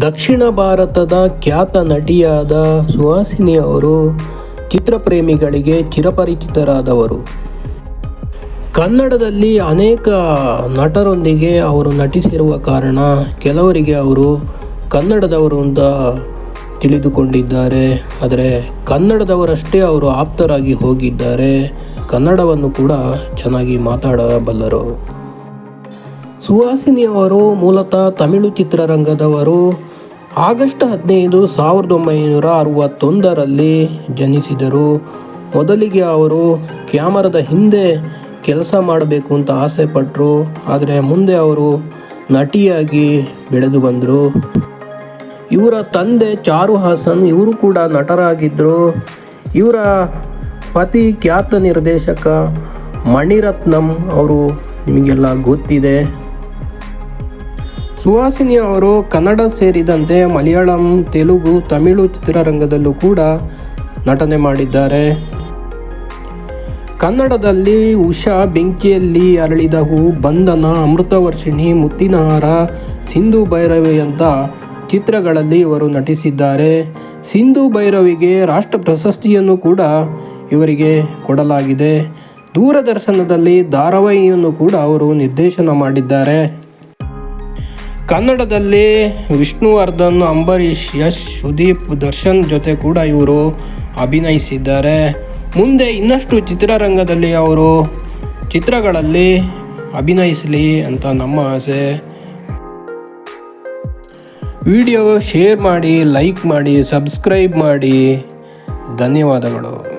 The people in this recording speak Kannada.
ದಕ್ಷಿಣ ಭಾರತದ ಖ್ಯಾತ ನಟಿಯಾದ ಸುಹಾಸಿನಿ ಅವರು ಚಿತ್ರಪ್ರೇಮಿಗಳಿಗೆ ಚಿರಪರಿಚಿತರಾದವರು. ಕನ್ನಡದಲ್ಲಿ ಅನೇಕ ನಟರೊಂದಿಗೆ ಅವರು ನಟಿಸಿರುವ ಕಾರಣ ಕೆಲವರಿಗೆ ಅವರು ಕನ್ನಡದವರು ಅಂತ ತಿಳಿದುಕೊಂಡಿದ್ದಾರೆ. ಆದರೆ ಕನ್ನಡದವರಷ್ಟೇ ಅವರು ಆಪ್ತರಾಗಿ ಹೋಗಿದ್ದಾರೆ. ಕನ್ನಡವನ್ನು ಕೂಡ ಚೆನ್ನಾಗಿ ಮಾತಾಡಬಲ್ಲರು. ಸುಹಾಸಿನಿ ಅವರು ಮೂಲತಃ ತಮಿಳು ಚಿತ್ರರಂಗದವರು. ಆಗಸ್ಟ್ ಹದಿನೈದು ಸಾವಿರದ ಒಂಬೈನೂರ ಅರವತ್ತೊಂದರಲ್ಲಿ ಜನಿಸಿದರು. ಮೊದಲಿಗೆ ಅವರು ಕ್ಯಾಮರದ ಹಿಂದೆ ಕೆಲಸ ಮಾಡಬೇಕು ಅಂತ ಆಸೆ ಪಟ್ಟರು ಆದರೆ ಮುಂದೆ ಅವರು ನಟಿಯಾಗಿ ಬೆಳೆದು ಬಂದರು. ಇವರ ತಂದೆ ಚಾರು ಹಾಸನ್ ಇವರು ಕೂಡ ನಟರಾಗಿದ್ದರು ಇವರ ಪತಿ ಖ್ಯಾತ ನಿರ್ದೇಶಕ ಮಣಿರತ್ನಂ ಅವರು ನಿಮಗೆಲ್ಲ ಗೊತ್ತಿದೆ. ಸುಹಾಸಿನಿ ಅವರು ಕನ್ನಡ ಸೇರಿದಂತೆ ಮಲಯಾಳಂ, ತೆಲುಗು, ತಮಿಳು ಚಿತ್ರರಂಗದಲ್ಲೂ ಕೂಡ ನಟನೆ ಮಾಡಿದ್ದಾರೆ. ಕನ್ನಡದಲ್ಲಿ ಉಷಾ ಬೆಂಕಿಯಲ್ಲಿ ಅರಳಿದ ಹೂ, ಬಂಧನ, ಅಮೃತವರ್ಷಿಣಿ, ಮುತ್ತಿನಹಾರ, ಸಿಂಧು ಭೈರವಿಯಂಥ ಚಿತ್ರಗಳಲ್ಲಿ ಇವರು ನಟಿಸಿದ್ದಾರೆ. ಸಿಂಧು ಭೈರವಿಗೆ ರಾಷ್ಟ್ರ ಪ್ರಶಸ್ತಿಯನ್ನು ಕೂಡ ಇವರಿಗೆ ಕೊಡಲಾಗಿದೆ. ದೂರದರ್ಶನದಲ್ಲಿ ಧಾರಾವಾಹಿಯನ್ನು ಕೂಡ ಅವರು ನಿರ್ದೇಶನ ಮಾಡಿದ್ದಾರೆ. ಕನ್ನಡದಲ್ಲಿ ವಿಷ್ಣುವರ್ಧನ್, ಅಂಬರೀಷ್, ಯಶ್, ಸುದೀಪ್, ದರ್ಶನ್ ಜೊತೆ ಕೂಡ ಇವರು ಅಭಿನಯಿಸಿದ್ದಾರೆ. ಮುಂದೆ ಇನ್ನಷ್ಟು ಚಿತ್ರರಂಗದಲ್ಲಿ ಅವರು ಚಿತ್ರಗಳಲ್ಲಿ ಅಭಿನಯಿಸಲಿ ಅಂತ ನಮ್ಮ ಆಸೆ. ವಿಡಿಯೋ ಶೇರ್ ಮಾಡಿ, ಲೈಕ್ ಮಾಡಿ, ಸಬ್ಸ್ಕ್ರೈಬ್ ಮಾಡಿ. ಧನ್ಯವಾದಗಳು.